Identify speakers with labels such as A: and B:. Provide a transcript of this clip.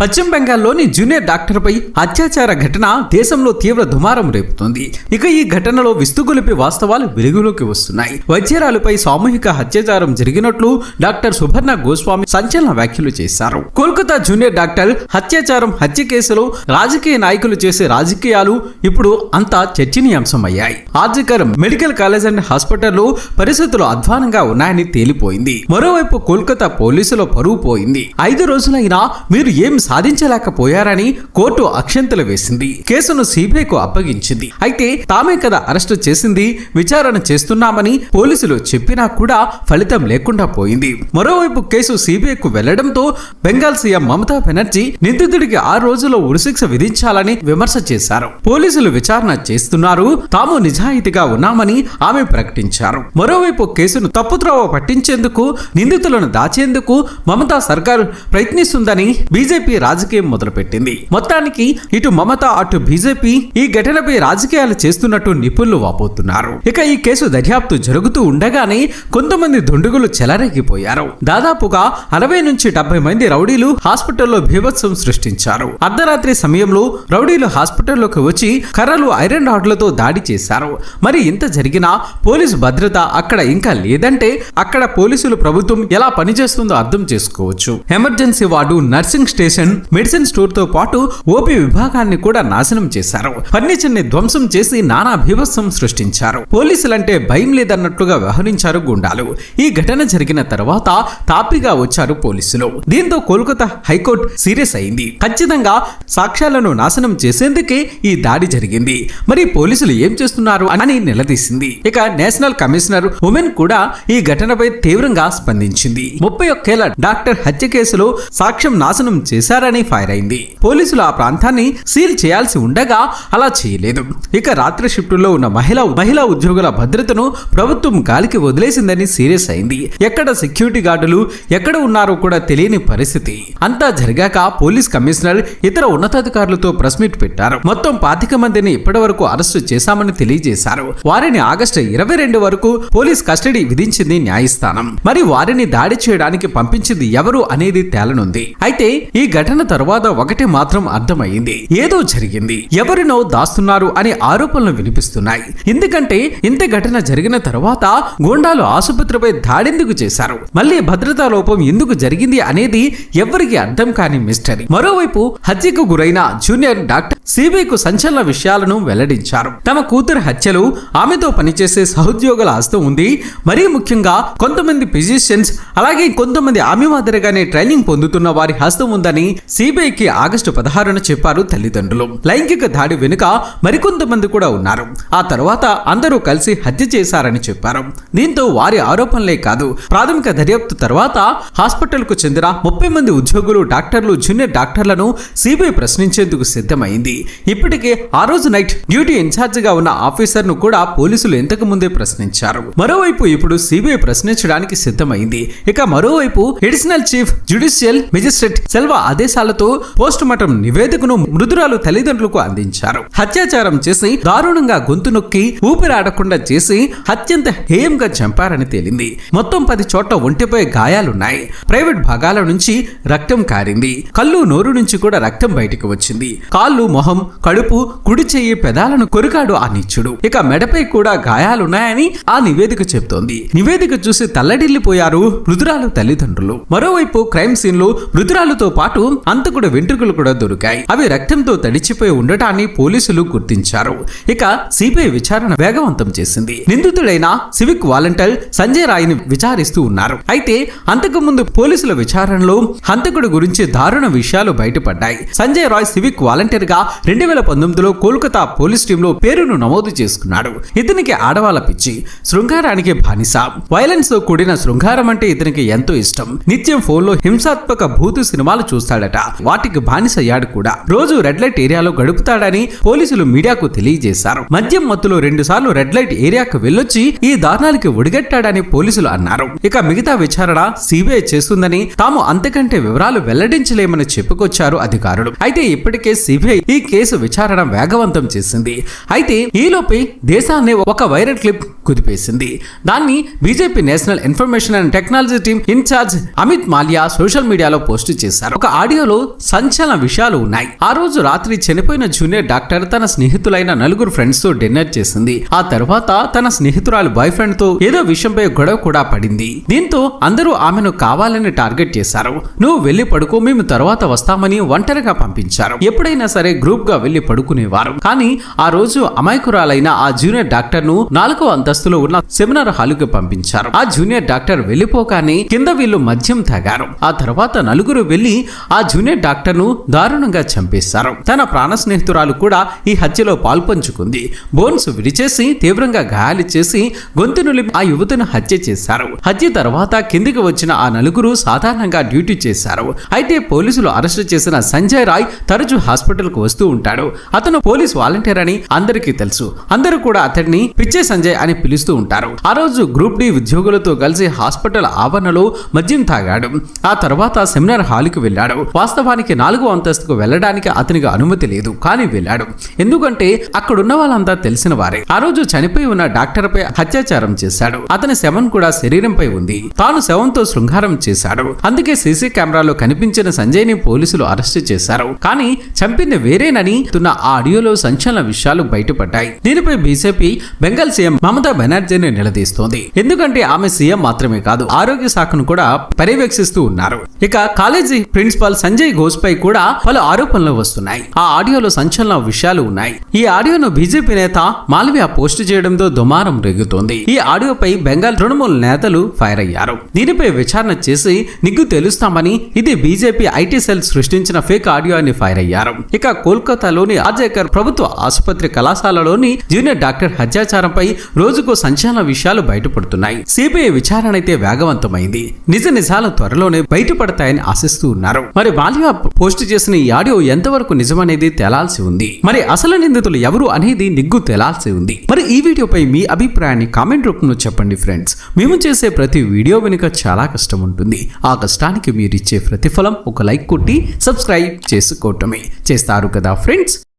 A: పశ్చిమ బెంగాల్లోని జూనియర్ డాక్టర్పై అత్యాచార ఘటన దేశంలో తీవ్ర దుమారం రేపుతోంది. ఇక ఈ ఘటనలో విస్తుగొలిపి వాస్తవాలు వెలుగులోకి వస్తున్నాయి. వైద్యరాలుపై సామూహిక అత్యాచారం జరిగినట్లు డాక్టర్ సుభర్ణ గోస్వామి సంచలన వ్యాఖ్యలు చేశారు. కోల్కతా జూనియర్ డాక్టర్ అత్యాచారం హత్య కేసులో రాజకీయ నాయకులు చేసే రాజకీయాలు ఇప్పుడు అంతా చర్చనీయాంశమయ్యాయి. ఆర్జికర్ మెడికల్ కాలేజ్ అండ్ హాస్పిటల్లో పరిస్థితులు అధ్వానంగా ఉన్నాయని తేలిపోయింది. మరోవైపు కోల్కతా పోలీసుల పరువు పోయింది. ఐదు రోజులైనా మీరు ఏం సాధించలేకపోయారని కోర్టు అక్షంతలు వేసింది. కేసును సిబిఐకు అప్పగించింది. అయితే తామే కదా అరెస్టు చేసింది విచారణ చేస్తున్నామని పోలీసులు చెప్పినా కూడా ఫలితం లేకుండా పోయింది. మరోవైపు కేసు సిబిఐకు వెళ్ళడంతో బెంగాల్ సీఎం మమతా బెనర్జీ నిందితుడికి ఆరు రోజుల్లో ఉరిశిక్ష విధించాలని విమర్శ చేశారు. పోలీసులు విచారణ చేస్తున్నారు తాము నిజాయితీగా ఉన్నామని ఆమె ప్రకటించారు. మరోవైపు కేసును తప్పుత్రోవ పట్టించేందుకు నిందితులను దాచేందుకు మమతా సర్కారు ప్రయత్నిస్తుందని బీజేపీ రాజకీయం మొదలుపెట్టింది. మొత్తానికి ఇటు మమత అటు బీజేపీ ఈ ఘటనపై రాజకీయాలు చేస్తున్నట్టు నిపుణులు వాపోతున్నారు. ఇక ఈ కేసు దర్యాప్తు జరుగుతూ ఉండగానే కొంతమంది దుండుగులు చెలరేగిపోయారు. దాదాపుగా అరవై నుంచి డెబ్బై మంది రౌడీలు హాస్పిటల్లో భీభత్సం సృష్టించారు. అర్ధరాత్రి సమయంలో రౌడీలు హాస్పిటల్లోకి వచ్చి కర్రలు ఐరన్ రాడ్లతో దాడి చేశారు. మరి ఇంత జరిగినా పోలీసు భద్రత అక్కడ ఇంకా లేదంటే అక్కడ పోలీసులు ప్రభుత్వం ఎలా పనిచేస్తుందో అర్థం చేసుకోవచ్చు. Emergency ward nursing station medicine స్టోర్తో పాటు ఓపీ విభాగాన్ని కూడా నాశనం చేశారు. ఫర్నిచర్ని ధ్వంసం చేసి నానా భీభత్సం సృష్టించారు. పోలీసులంటే భయం లేదన్నట్లుగా వ్యవహరించారు గుండాలు. ఈ ఘటన జరిగిన తర్వాత తాపిగా వచ్చారు పోలీసులు. దీంతో కోల్కతా హైకోర్టు సీరియస్ అయింది. ఖచ్చితంగా సాక్ష్యాలను నాశనం చేసేందుకే ఈ దాడి జరిగింది. మరి పోలీసులు ఏం చేస్తున్నారు అని నిలదీసింది. ఇక నేషనల్ కమిషనర్ ఉమెన్ కూడా ఈ ఘటనపై తీవ్రంగా స్పందించింది. ముప్పై ఒక్కేళ్ళ డాక్టర్ హత్య కేసులో సాక్ష్యం నాశనం చేశారు చేశారని ఫైర్ అయింది పోలీసులు ఆ ప్రాంతాన్ని సీల్ చేయాల్సి ఉండగా అలా చేయలేదు. ఇక రాత్రి షిఫ్టుల్లో ఉన్న మహిళ మహిళా ఉద్యోగుల భద్రతను ప్రభుత్వం గాలికి వదిలేసిందని సీరియస్ అయింది. ఎక్కడ సెక్యూరిటీ గార్డులు ఎక్కడ ఉన్నారో కూడా తెలియని పరిస్థితి. అంతా జరిగాక పోలీస్ కమిషనర్ ఇతర ఉన్నతాధికారులతో ప్రెస్ మీట్ పెట్టారు. మొత్తం పాతిక మందిని ఇప్పటి వరకు అరెస్టు చేశామని తెలియజేశారు. వారిని ఆగస్టు ఇరవై రెండు వరకు పోలీస్ కస్టడీ విధించింది న్యాయస్థానం. మరి వారిని దాడి చేయడానికి పంపించింది ఎవరు అనేది తేలనుంది. అయితే ఈ ఘటన తరువాత ఒకటి మాత్రం అర్థమైంది ఏదో జరిగింది. ఎవరినో దాస్తున్నారు అనే ఆరోపణలు వినిపిస్తున్నాయి. ఎందుకంటే ఇంత ఘటన జరిగిన తర్వాత గూండాలు ఆసుపత్రిపై దాడెందుకు చేశారు? మళ్ళీ భద్రతా లోపం ఎందుకు జరిగింది అనేది ఎవరికి అర్థం కాని మిస్టరీ. మరోవైపు హత్యకు గురైన జూనియర్ డాక్టర్ సిబిఐకు సంచలన విషయాలను వెల్లడించారు. తమ కూతురు హత్యలు ఆమెతో పనిచేసే సహోద్యోగుల ఆస్తి ఉంది. మరీ ముఖ్యంగా కొంతమంది ఫిజిషియన్స్ అలాగే కొంతమంది ఆమె మాదిరిగానే ట్రైనింగ్ పొందుతున్న వారి హస్తం ఉందని సిబిఐకి ఆగస్టు పదహారున చెప్పారు తల్లిదండ్రులు. లైంగిక దాడి వెనుక మరికొంతమంది కూడా ఉన్నారు. ఆ తర్వాత అందరూ కలిసి హత్య చేశారని చెప్పారు. దీంతో వారి ఆరోపణలే కాదు ప్రాథమిక దర్యాప్తు తర్వాత హాస్పిటల్కు చెందిన ముప్పై మంది ఉద్యోగులు డాక్టర్లు జూనియర్ డాక్టర్లను సిబిఐ ప్రశ్నించేందుకు సిద్ధమైంది. ఇప్పటికే ఆ రోజు నైట్ డ్యూటీ ఇన్ఛార్జ్గా ఉన్న ఆఫీసర్ను కూడా పోలీసులు ఇంతకు ముందే ప్రశ్నించారు. మరోవైపు ఇప్పుడు సిబిఐ ప్రశ్నించడానికి సిద్ధమైంది. ఇక మరోవైపు ఎడిషనల్ చీఫ్ జ్యుడిషియల్ మెజిస్ట్రేట్ సెల్వ ఆదేశాలతో పోస్ట్ మార్టం నివేదికను మృదురాలు తల్లిదండ్రులకు అందించారు. అత్యాచారం చేసి దారుణంగా గొంతు నొక్కి ఊపిరాడకుండా చేసి అత్యంత హేయంగా చంపారని తేలింది. మొత్తం పది చోట్ల ఒంటిపై గాయాలున్నాయి. ప్రైవేట్ భాగాల నుంచి రక్తం కారింది. కళ్ళు నోరు నుంచి కూడా రక్తం బయటికి వచ్చింది. కాళ్ళు మొహం కడుపు కుడి చెయ్యి పెదాలను కొరికాడు ఆ నిచ్చుడు ఇక మెడపై కూడా గాయాలున్నాయని ఆ నివేదిక చెబుతోంది. నివేదిక చూసి తల్లడిల్లిపోయారు మృదురాలు తల్లిదండ్రులు. మరోవైపు క్రైమ్ సీన్లో మృదురాలతో పాటు అంతకుడు వెంట్రుకలు కూడా దొరికాయి. అవి రక్తంతో తడిచిపోయి ఉండటాన్ని పోలీసులు గుర్తించారు. ఇక సిబిఐ విచారణ వేగవంతం చేసింది. నిందితుడైన సివిక్ వాలంటీర్ సంజయ్ రాయ్ని విచారిస్తూ ఉన్నారు. అయితే అంతకు ముందు పోలీసుల విచారణలో హంతకుడు గురించి దారుణ విషయాలు బయటపడ్డాయి. సంజయ్ రాయ్ సివిక్ వాలంటీర్గా రెండు వేల పంతొమ్మిదిలో కోల్కతా పోలీస్ టీంలో పేరును నమోదు చేసుకున్నాడు. ఇతనికి ఆడవాళ్ళ పిచ్చి శృంగారానికి బానిస. వైలెన్స్తో కూడిన శృంగారం అంటే ఇతనికి ఎంతో ఇష్టం. నిత్యం ఫోన్లో హింసాత్మక భూతు సినిమాలు చూస్తాడట. వాటికి బానిసయ్యాడు కూడా. రోజు రెడ్ లైట్ ఏరియాలో గడుపుతాడని పోలీసులు మీడియాకు తెలియజేశారు. మద్యం మత్తులో రెండు సార్లు రెడ్ లైట్ ఏరియాకు వెళ్ళొచ్చి ఈ దారుణాలకి ఒడిగట్టాడని పోలీసులు అన్నారు. ఇక మిగతా విచారణ సిబిఐ చేస్తుందని తాము అంతకంటే వివరాలు వెల్లడించలేమని చెప్పుకొచ్చారు అధికారులు. అయితే ఇప్పటికే సిబిఐ ఈ కేసు విచారణ వేగవంతం చేసింది. అయితే ఈలోపే దేశాన్ని ఒక వైరల్ క్లిప్ కుదిపేసింది. దాన్ని BJP national information and technology team in-charge Amit Malviya social మీడియాలో పోస్ట్ చేశారు. ఒక ఆడియోలో సంచలన విషయాలు ఉన్నాయి. ఆ రోజు రాత్రి చనిపోయిన జూనియర్ డాక్టర్ తన స్నేహితులైన నలుగురు ఫ్రెండ్స్తో డిన్నర్ చేసింది. ఆ తర్వాత తన స్నేహితురాలు బాయ్ ఫ్రెండ్తో ఏదో విషయంపై గొడవ కూడా పడింది. దీంతో అందరూ ఆమెను కావాలని టార్గెట్ చేశారు. నువ్వు వెళ్ళి పడుకో మేము తర్వాత వస్తామని ఒంటరిగా పంపించారు. ఎప్పుడైనా సరే గ్రూప్గా వెళ్ళి పడుకునేవారు. కానీ ఆ రోజు అమాయకురాలైన ఆ జూనియర్ డాక్టర్ను నాలుగో అంతస్తులో ఉన్న సెమినార్ హాల్కి పంపించారు. ఆ జూనియర్ డాక్టర్ వెళ్ళిపోగానే కింద వీళ్ళు మద్యం తాగారు. ఆ తర్వాత నలుగురు వెళ్ళి ఆ జూనియర్ డాక్టర్ను దారుణంగా చంపేశారు. తన ప్రాణ స్నేహితురాలు కూడా ఈ హత్యలో పాల్పంచుకుంది. బోన్స్ విడిచేసి తీవ్రంగా గాయాలు చేసి గొంతు నులిపి ఆ యువతను హత్య చేశారు. హత్య తర్వాత కిందికి వచ్చిన ఆ నలుగురు సాధారణంగా డ్యూటీ చేశారు. అయితే పోలీసులు అరెస్టు చేసిన సంజయ్ రాయ్ తరచూ హాస్పిటల్కు వస్తూ ఉంటాడు. అతను పోలీస్ వాలంటీర్ అని అందరికీ తెలుసు. అందరూ కూడా అతడిని పిచ్చే సంజయ్ అని పిలుస్తూ ఉంటారు. ఆ రోజు గ్రూప్ డి ఉద్యోగులతో కలిసి హాస్పిటల్ ఆవరణలో మద్యం తాగాడు. ఆ తర్వాత సెమినార్ హాల్కి వెళ్ళాడు. వాస్తవానికి నాలుగో అంతస్తుకు వెళ్ళడానికి అతనికి అనుమతి లేదు. కానీ వెళ్ళాడు. ఎందుకంటే అక్కడున్న వాళ్ళంతా తెలిసిన వారే. ఆ రోజు చనిపోయి ఉన్న డాక్టర్ పై అత్యాచారం చేశాడు. అతని శవం కూడా శరీరంపై ఉంది. తాను శవంతో శృంగారం చేశాడు. అందుకే సీసీ కెమెరాలో కనిపించిన సంజయ్ని పోలీసులు అరెస్ట్ చేశారు. కానీ చంపింది వేరే తున్న ఆడియోలో సంచలన విషయాలు బయటపడ్డాయి. దీనిపై బీజేపీ బెంగాల్ సీఎం మమతా బెనర్జీని నిలదీస్తోంది. ఎందుకంటే ఆమె సీఎం మాత్రమే కాదు ఆరోగ్య శాఖను కూడా పర్యవేక్షిస్తూ ఉన్నారు. ఇక కాలేజీ ప్రిన్సిపాల్ సంజయ్ ఘోష్ పై కూడా పలు ఆరోపణలు వస్తున్నాయి. ఆ ఆడియోలో సంచలన విషయాలు ఉన్నాయి. ఈ ఆడియోను బీజేపీ నేత మాల్వియా పోస్ట్ చేయడంతో దుమారం రేగుతోంది. ఈ ఆడియోపై బెంగాల్ తృణమూల్ నేతలు ఫైర్ అయ్యారు. దీనిపై విచారణ చేసి నిగ్గు తెలుస్తామని ఇది బీజేపీ ఐటీ సెల్ సృష్టించిన ఫేక్ ఆడియో అని ఫైర్ అయ్యారు. ఇక కోల్కతాలోని ఆర్జేకర్ ప్రభుత్వ ఆసుపత్రి కళాశాలలోని జూనియర్ డాక్టర్ హత్యాచారంపై రోజుకు సంచలన విషయాలు బయటపడుతున్నాయి. సిబిఐ విచారణ అయితే వేగవంతమైంది. నిజ నిజాలు త్వరలోనే బయటపడతాయని ఆశిస్తూ ఉన్నారు. మరి మాల్యా పోస్ట్ చేసిన ఈ ఆడియో ఎంతవరకు నిజమనేది తేలాల్సి ఉంది. మరి అసలు నిందితులు ఎవరు అనేది నిగ్గు తేలాల్సి ఉంది. మరి ఈ వీడియోపై మీ అభిప్రాయాన్ని కామెంట్ రూపంలో చెప్పండి ఫ్రెండ్స్. మేము చేసే ప్రతి వీడియో వెనుక చాలా కష్టం ఉంటుంది. ఆ కష్టానికి మీరిచ్చే ప్రతిఫలం ఒక లైక్ కొట్టి సబ్స్క్రైబ్ చేసుకోవటమే. చేస్తారు కదా కదా ఫ్రెండ్స్